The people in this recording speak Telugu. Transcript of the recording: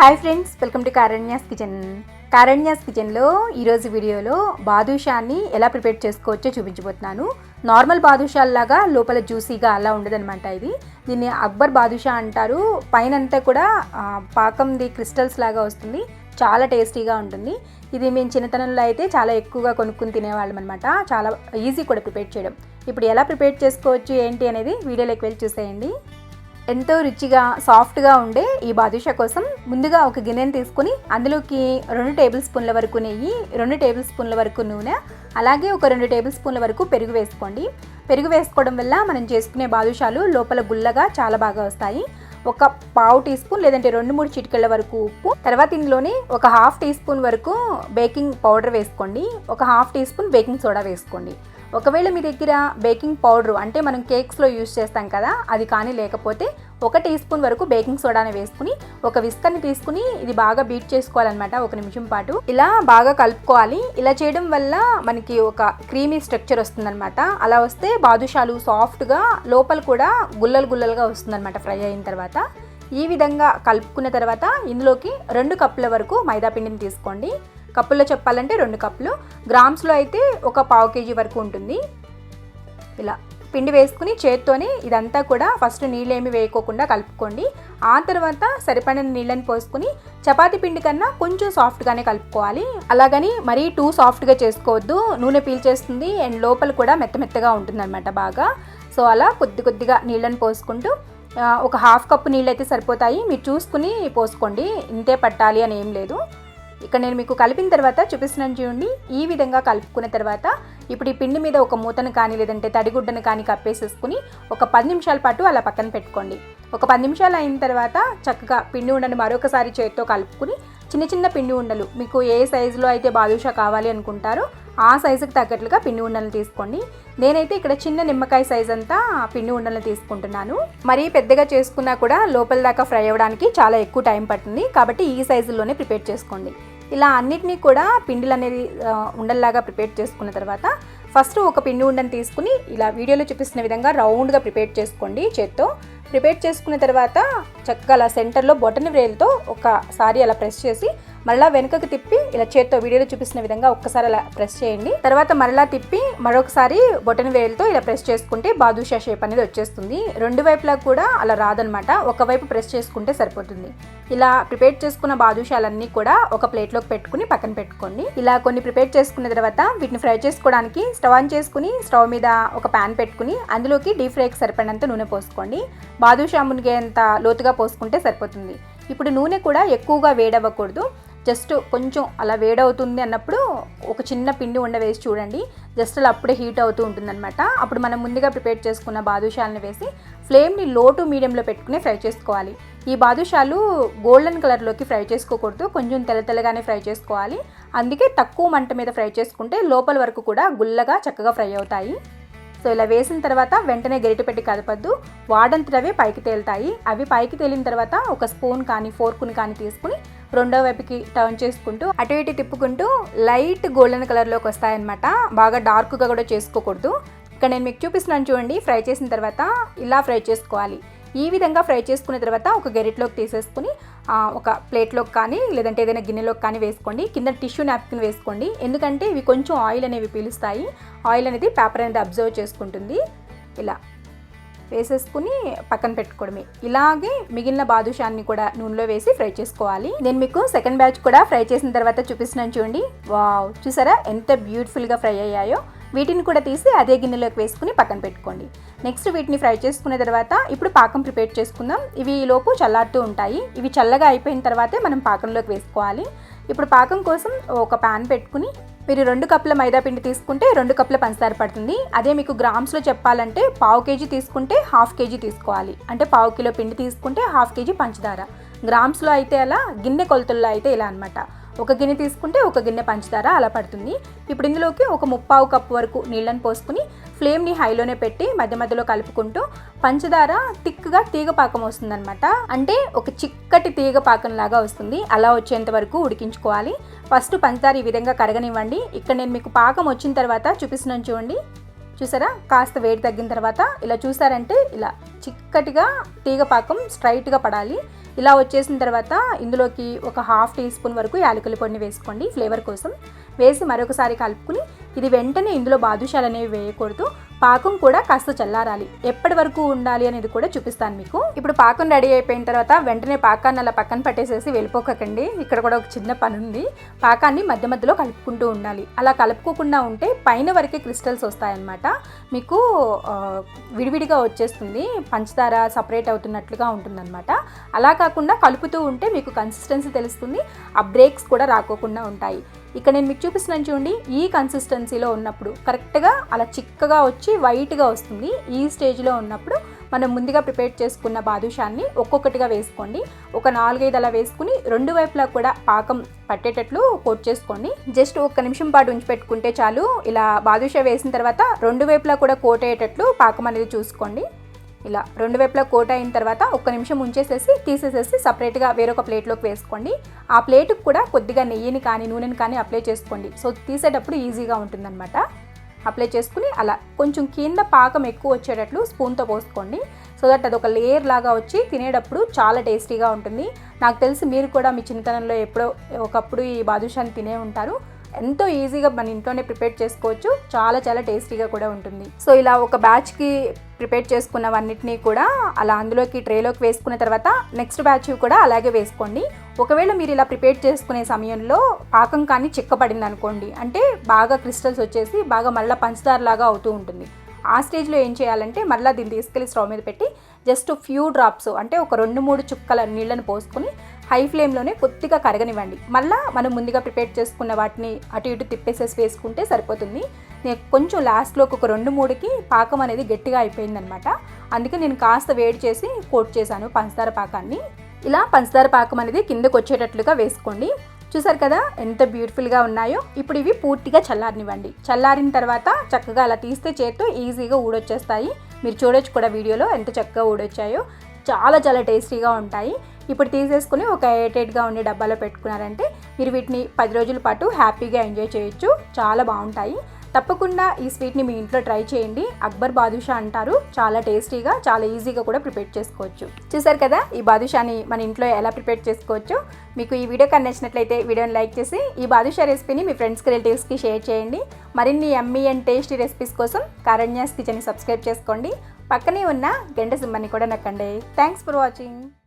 Hi friends welcome to Karanya's kitchen Karanya's కిచెన్లో ఈరోజు వీడియోలో బాదుషాన్ని ఎలా ప్రిపేర్ చేసుకోవచ్చో చూపించబోతున్నాను. నార్మల్ బాదుషాల్లాగా లోపల జ్యూసీగా అలా ఉండదనమాట ఇది. దీన్ని అక్బర్ బాదుషా అంటారు. పైన అంతా కూడా పాకంది క్రిస్టల్స్ లాగా వస్తుంది. చాలా టేస్టీగా ఉంటుంది. ఇది మేము చిన్నతనంలో అయితే చాలా ఎక్కువగా కొనుక్కుని తినేవాళ్ళం అనమాట చాలా ఈజీ కూడా ప్రిపేర్ చేయడం. ఇప్పుడు ఎలా ప్రిపేర్ చేసుకోవచ్చు ఏంటి అనేది వీడియోలోకి వెళ్ళి చూసేయండి. ఎంతో రుచిగా సాఫ్ట్గా ఉండే ఈ బాదుషా కోసం ముందుగా ఒక గిన్నెని తీసుకుని అందులోకి రెండు టేబుల్ స్పూన్ల వరకు నెయ్యి రెండు టేబుల్ స్పూన్ల వరకు నూనె అలాగే ఒక రెండు టేబుల్ స్పూన్ల వరకు పెరుగు వేసుకోండి. పెరుగు వేసుకోవడం వల్ల మనం చేసుకునే బాదుషాలు లోపల గుల్లగా చాలా బాగా వస్తాయి. ఒక పావు టీ స్పూన్ లేదంటే రెండు మూడు చిటికెళ్ళ వరకు ఉప్పు. తర్వాత ఇందులోనే ఒక హాఫ్ టీ స్పూన్ వరకు బేకింగ్ పౌడర్ వేసుకోండి. ఒక half teaspoon baking soda వేసుకోండి. ఒకవేళ మీ దగ్గర బేకింగ్ పౌడర్ అంటే మనం కేక్స్లో యూజ్ చేస్తాం కదా అది కానీ లేకపోతే ఒక టీ స్పూన్ వరకు బేకింగ్ సోడాని వేసుకుని ఒక విస్కర్ని తీసుకుని ఇది బాగా బీట్ చేసుకోవాలన్నమాట ఒక నిమిషం పాటు. ఇలా బాగా కలుపుకోవాలి. ఇలా చేయడం వల్ల మనకి ఒక క్రీమీ స్ట్రక్చర్ వస్తుందన్నమాట. అలా వస్తే బాదుషాలు సాఫ్ట్గా లోపల కూడా గుల్లలు గుల్లలుగా వస్తుందన్నమాట ఫ్రై అయిన తర్వాత. ఈ విధంగా కలుపుకున్న తర్వాత ఇందులోకి రెండు కప్పుల వరకు మైదా పిండిని తీసుకోండి. కప్పుల్లో చెప్పాలంటే రెండు కప్పులు. గ్రామ్స్లో అయితే ఒక పావు కేజీ వరకు ఉంటుంది. ఇలా పిండి వేసుకుని చేత్తోని ఇదంతా కూడా ఫస్ట్ నీళ్ళు ఏమి వేయకోకుండా కలుపుకోండి. ఆ తర్వాత సరిపడిన నీళ్ళని పోసుకుని చపాతి పిండి కన్నా కొంచెం సాఫ్ట్గానే కలుపుకోవాలి. అలాగని మరీ టూ సాఫ్ట్గా చేసుకోవద్దు. నూనె పీల్చేస్తుంది. అండ్ లోపల కూడా మెత్త మెత్తగా ఉంటుందన్నమాట బాగా. సో అలా కొద్ది కొద్దిగా నీళ్ళని పోసుకుంటూ ఒక హాఫ్ కప్పు నీళ్ళు అయితే సరిపోతాయి. మీరు చూసుకుని పోసుకోండి. ఇంతే పట్టాలి అని ఏం లేదు. ఇక్కడ నేను మీకు కలిపిన తర్వాత చూపిస్తున్నాను చూడండి. ఈ విధంగా కలుపుకున్న తర్వాత ఇప్పుడు ఈ పిండి మీద ఒక మూతను కానీ లేదంటే తడిగుడ్డను కానీ కప్పేసేసుకుని ఒక పది నిమిషాల పాటు అలా పక్కన పెట్టుకోండి. ఒక పది నిమిషాలు అయిన తర్వాత చక్కగా పిండి ఉండని మరొకసారి చేతితో కలుపుకుని చిన్న చిన్న పిండి ఉండలు. మీకు ఏ సైజులో అయితే బాదుషా కావాలి అనుకుంటారో ఆ సైజుకి తగ్గట్లుగా పిండి ఉండలు తీసుకోండి. నేనైతే ఇక్కడ చిన్న నిమ్మకాయ సైజ్ అంతా పిండి ఉండలను తీసుకుంటున్నాను. మరీ పెద్దగా చేసుకున్నా కూడా లోపల దాకా ఫ్రై అవ్వడానికి చాలా ఎక్కువ టైం పడుతుంది. కాబట్టి ఈ సైజుల్లోనే ప్రిపేర్ చేసుకోండి. ఇలా అన్నిటినీ కూడా పిండిలు అనేది ఉండల్లాగా ప్రిపేర్ చేసుకున్న తర్వాత ఫస్ట్ ఒక పిండి ఉండని తీసుకుని ఇలా వీడియోలో చూపిస్తున్న విధంగా రౌండ్గా ప్రిపేర్ చేసుకోండి చేత్తో. ప్రిపేర్ చేసుకున్న తర్వాత చక్కగా అలా సెంటర్లో బొటన్ వేలుతో ఒకసారి అలా ప్రెస్ చేసి మళ్ళీ వెనుకకు తిప్పి ఇలా చేత్తో వీడియోలో చూపిస్తున్న విధంగా ఒక్కసారి అలా ప్రెస్ చేయండి. తర్వాత మరలా తిప్పి మరొకసారి బొటన్ వేలుతో ఇలా ప్రెస్ చేసుకుంటే బాదుషా షేప్ అనేది వచ్చేస్తుంది. రెండు వైపులా కూడా అలా రాదనమాట. ఒకవైపు ప్రెస్ చేసుకుంటే సరిపోతుంది. ఇలా ప్రిపేర్ చేసుకున్న బాదుషాలన్నీ కూడా ఒక ప్లేట్లోకి పెట్టుకుని పక్కన పెట్టుకోండి. ఇలా కొన్ని ప్రిపేర్ చేసుకున్న తర్వాత వీటిని ఫ్రై చేసుకోవడానికి స్టవ్ ఆన్ చేసుకుని స్టవ్ మీద ఒక ప్యాన్ పెట్టుకుని అందులోకి డీప్ ఫ్రైకి సరిపడినంత నూనె పోసుకోండి. బాదుషా మునిగేంత లోతుగా పోసుకుంటే సరిపోతుంది. ఇప్పుడు నూనె కూడా ఎక్కువగా వేడవ్వకూడదు. జస్ట్ కొంచెం అలా వేడవుతుంది అన్నప్పుడు ఒక చిన్న పిండి ఉండ వేసి చూడండి. జస్ట్ అలా అప్పుడే హీట్ అవుతూ ఉంటుందన్నమాట. అప్పుడు మనం ముందుగా ప్రిపేర్ చేసుకున్న బాదుషాలను వేసి ఫ్లేమ్ని లో టు మీడియంలో పెట్టుకుని ఫ్రై చేసుకోవాలి. ఈ బాదుషాలు గోల్డెన్ కలర్లోకి ఫ్రై చేసుకోకూడదు. కొంచెం తెల్ల తెల్లగానే ఫ్రై చేసుకోవాలి. అందుకే తక్కువ మంట మీద ఫ్రై చేసుకుంటే లోపల వరకు కూడా గుల్లగా చక్కగా ఫ్రై అవుతాయి. సో ఇలా వేసిన తర్వాత వెంటనే గరిటె పెట్టి కదపద్దు. వాడంతటవే పైకి తేలుతాయి. అవి పైకి తేలిన తర్వాత ఒక స్పూన్ కానీ ఫోర్కుని కానీ తీసుకుని రెండో వైపుకి టర్న్ చేసుకుంటూ అటు ఇటు తిప్పుకుంటూ లైట్ గోల్డెన్ కలర్లోకి వస్తాయన్నమాట. బాగా డార్క్గా కూడా చేసుకోకూడదు. ఇక్కడ నేను మీకు చూపిస్తున్నాను చూడండి ఫ్రై చేసిన తర్వాత ఇలా ఫ్రై చేసుకోవాలి. ఈ విధంగా ఫ్రై చేసుకున్న తర్వాత ఒక గెరిట్లోకి తీసేసుకుని ఒక ప్లేట్లోకి కానీ లేదంటే ఏదైనా గిన్నెలోకి కానీ వేసుకోండి. కింద టిష్యూ నాప్కిన్ వేసుకోండి. ఎందుకంటే ఇవి కొంచెం ఆయిల్ అనేవి పీలుస్తాయి. ఆయిల్ అనేది పేపర్ అనేది అబ్జర్వ్ చేసుకుంటుంది. ఇలా. వేసేసుకుని పక్కన పెట్టుకోవడమే. ఇలాగే మిగిలిన బాదుషాన్ని కూడా నూనెలో వేసి ఫ్రై చేసుకోవాలి. నేను మీకు సెకండ్ బ్యాచ్ కూడా ఫ్రై చేసిన తర్వాత చూపిస్తున్నాను చూడండి. వావ్! చూసారా? ఎంత బ్యూటిఫుల్గా ఫ్రై అయ్యాయో. వీటిని కూడా తీసి అదే గిన్నెలోకి వేసుకుని పక్కన పెట్టుకోండి. నెక్స్ట్ వీటిని ఫ్రై చేసుకున్న తర్వాత ఇప్పుడు పాకం ప్రిపేర్ చేసుకుందాం. ఇవి లోపు చల్లారుతూ ఉంటాయి. ఇవి చల్లగా అయిపోయిన తర్వాతే మనం పాకంలోకి వేసుకోవాలి. ఇప్పుడు పాకం కోసం ఒక ప్యాన్ పెట్టుకుని మీరు రెండు కప్పుల మైదా పిండి తీసుకుంటే రెండు కప్పుల పంచదార పడుతుంది. అదే మీకు గ్రామ్స్లో చెప్పాలంటే పావు కేజీ తీసుకుంటే హాఫ్ కేజీ తీసుకోవాలి. అంటే పావు కిలో పిండి తీసుకుంటే హాఫ్ కేజీ పంచదార. గ్రామ్స్లో అయితే అలా గిన్నె కొలతల్లో అయితే ఇలా అనమాట ఒక గిన్నె తీసుకుంటే ఒక గిన్నె పంచదార అలా పడుతుంది. ఇప్పుడు ఇందులోకి ఒక ముప్పావు కప్పు వరకు నీళ్ళని పోసుకుని ఫ్లేమ్ని హైలోనే పెట్టి మధ్య మధ్యలో కలుపుకుంటూ పంచదార థిక్గా తీగ పాకం వస్తుందన్నమాట. అంటే ఒక చిక్కటి తీగ పాకం లాగా వస్తుంది. అలా వచ్చేంత వరకు ఉడికించుకోవాలి. ఫస్ట్ పంచదార ఈ విధంగా కరగనివ్వండి. ఇక్కడ నేను మీకు పాకం వచ్చిన తర్వాత చూపిస్తున్నాను చూడండి. చూసారా? కాస్త వేడి తగ్గిన తర్వాత ఇలా చూసారంటే ఇలా చిక్కటిగా తీగ పాకం స్ట్రైట్గా పడాలి. ఇలా వచ్చేసిన తర్వాత ఇందులోకి ఒక హాఫ్ టీ స్పూన్ వరకు యాలకుల పొడిని వేసుకోండి ఫ్లేవర్ కోసం. వేసి మరొకసారి కలుపుకుని ఇది వెంటనే ఇందులో బాదుషాలు అనేవి వేయకూడదు. పాకం కూడా కాస్త చల్లారాలి. ఎప్పటి వరకు ఉండాలి అనేది కూడా చూపిస్తాను మీకు. ఇప్పుడు పాకం రెడీ అయిపోయిన తర్వాత వెంటనే పాకాన్ని అలా పక్కన పట్టేసేసి వెళ్ళిపోకండి ఇక్కడ కూడా ఒక చిన్న పని ఉంది. పాకాన్ని మధ్య మధ్యలో కలుపుకుంటూ ఉండాలి. అలా కలుపుకోకుండా ఉంటే పైన వరకే క్రిస్టల్స్ వస్తాయన్నమాట. మీకు విడివిడిగా వచ్చేస్తుంది. పంచదార సపరేట్ అవుతున్నట్లుగా ఉంటుందన్నమాట. అలా కాకుండా కలుపుతూ ఉంటే మీకు కన్సిస్టెన్సీ తెలుస్తుంది. ఆ బ్రేక్స్ కూడా రాకోకుండా ఉంటాయి. ఇక్కడ నేను మీకు చూపిస్తున్నాను చూడండి ఈ కన్సిస్టెన్సీలో ఉన్నప్పుడు కరెక్ట్గా అలా చిక్కగా వచ్చి వైట్గా వస్తుంది. ఈ స్టేజ్లో ఉన్నప్పుడు మనం ముందుగా ప్రిపేర్ చేసుకున్న బాదుషాన్ని ఒక్కొక్కటిగా వేసుకోండి. ఒక నాలుగైదు అలా వేసుకుని రెండు వైపులా కూడా పాకం పట్టేటట్లు కోట్ చేసుకోండి. జస్ట్ ఒక్క నిమిషం పాటు ఉంచి పెట్టుకుంటే చాలు. ఇలా బాదుషా వేసిన తర్వాత రెండు వైపులా కూడా కోట్ అయ్యేటట్లు పాకం అనేది చూసుకోండి. ఇలా రెండు వైపులా కోట్ అయిన తర్వాత ఒక్క నిమిషం ఉంచేసేసి తీసేసేసి సపరేట్గా వేరొక ప్లేట్లోకి వేసుకోండి. ఆ ప్లేట్కి కూడా కొద్దిగా నెయ్యిని కానీ నూనెని కానీ అప్లై చేసుకోండి. సో తీసేటప్పుడు ఈజీగా ఉంటుందన్నమాట. అప్లై చేసుకుని అలా కొంచెం కింద పాకం ఎక్కువ వచ్చేటట్లు స్పూన్తో పోసుకోండి. సో దట్ అది ఒక లేయర్ లాగా వచ్చి తినేటప్పుడు చాలా టేస్టీగా ఉంటుంది. నాకు తెలిసి మీరు కూడా మీ చిన్నతనంలో ఎప్పుడో ఒకప్పుడు ఈ బాదుషాని తినే ఉంటారు. ఎంతో ఈజీగా మన ఇంట్లోనే ప్రిపేర్ చేసుకోవచ్చు. చాలా చాలా టేస్టీగా కూడా ఉంటుంది. సో ఇలా ఒక బ్యాచ్కి ప్రిపేర్ చేసుకున్నవన్నిటినీ కూడా అలా అందులోకి ట్రేలోకి వేసుకున్న తర్వాత నెక్స్ట్ బ్యాచ్ కూడా అలాగే వేసుకోండి. ఒకవేళ మీరు ఇలా ప్రిపేర్ చేసుకునే సమయంలో పాకం కానీ చిక్కపడింది అనుకోండి అంటే బాగా క్రిస్టల్స్ వచ్చేసి బాగా మళ్ళీ పంచదార లాగా అవుతూ ఉంటుంది. ఆ స్టేజ్లో ఏం చేయాలంటే మళ్ళీ దీన్ని తీసుకెళ్ళి స్టవ్ మీద పెట్టి జస్ట్ ఫ్యూ డ్రాప్స్ అంటే ఒక రెండు మూడు చుక్కల నీళ్ళని పోసుకొని హై ఫ్లేమ్లోనే కొద్దిగా కరగనివ్వండి. మళ్ళీ మనం ముందుగా ప్రిపేర్ చేసుకున్న వాటిని అటు ఇటు తిప్పేసేసి వేసుకుంటే సరిపోతుంది. నేను కొంచెం లాస్ట్లో ఒక రెండు మూడుకి పాకం అనేది గట్టిగా అయిపోయిందనమాట. అందుకే నేను కాస్త వేడి చేసి కోట్ చేశాను పంచదార పాకాన్ని. ఇలా పంచదార పాకం అనేది కిందకు వచ్చేటట్లుగా వేసుకోండి. చూసారు కదా ఎంత బ్యూటిఫుల్గా ఉన్నాయో. ఇప్పుడు ఇవి పూర్తిగా చల్లారనివ్వండి. చల్లారిన తర్వాత చక్కగా అలా తీస్తే చేత్తో ఈజీగా ఊడొచ్చేస్తాయి. మీరు చూడొచ్చు కూడా వీడియోలో ఎంత చక్కగా ఊడొచ్చాయో. చాలా చాలా టేస్టీగా ఉంటాయి. ఇప్పుడు తీసేసుకుని ఒక ఎయిటెడ్గా ఉండే డబ్బాలో పెట్టుకున్నారంటే మీరు వీటిని పది రోజుల పాటు హ్యాపీగా ఎంజాయ్ చేయొచ్చు. చాలా బాగుంటాయి. తప్పకుండా ఈ స్వీట్ని మీ ఇంట్లో ట్రై చేయండి. అక్బర్ బాదుషా అంటారు. చాలా టేస్టీగా చాలా ఈజీగా కూడా ప్రిపేర్ చేసుకోవచ్చు. చూసారు కదా? ఈ బాదుషాని మన ఇంట్లో ఎలా ప్రిపేర్ చేసుకోవచ్చు? మీకు ఈ వీడియో కానీ నచ్చినట్లయితే వీడియోని లైక్ చేసి ఈ బాదుషా రెసిపీని మీ ఫ్రెండ్స్కి రిలేటివ్స్కి షేర్ చేయండి. మరిన్ని ఎమ్మీ అండ్ టేస్టీ రెసిపీస్ కోసం కారణ్యాస్ కిచెన్ని సబ్స్క్రైబ్ చేసుకోండి. పక్కనే ఉన్న గంట సింబల్ని కూడా నక్కండి. Thanks for watching.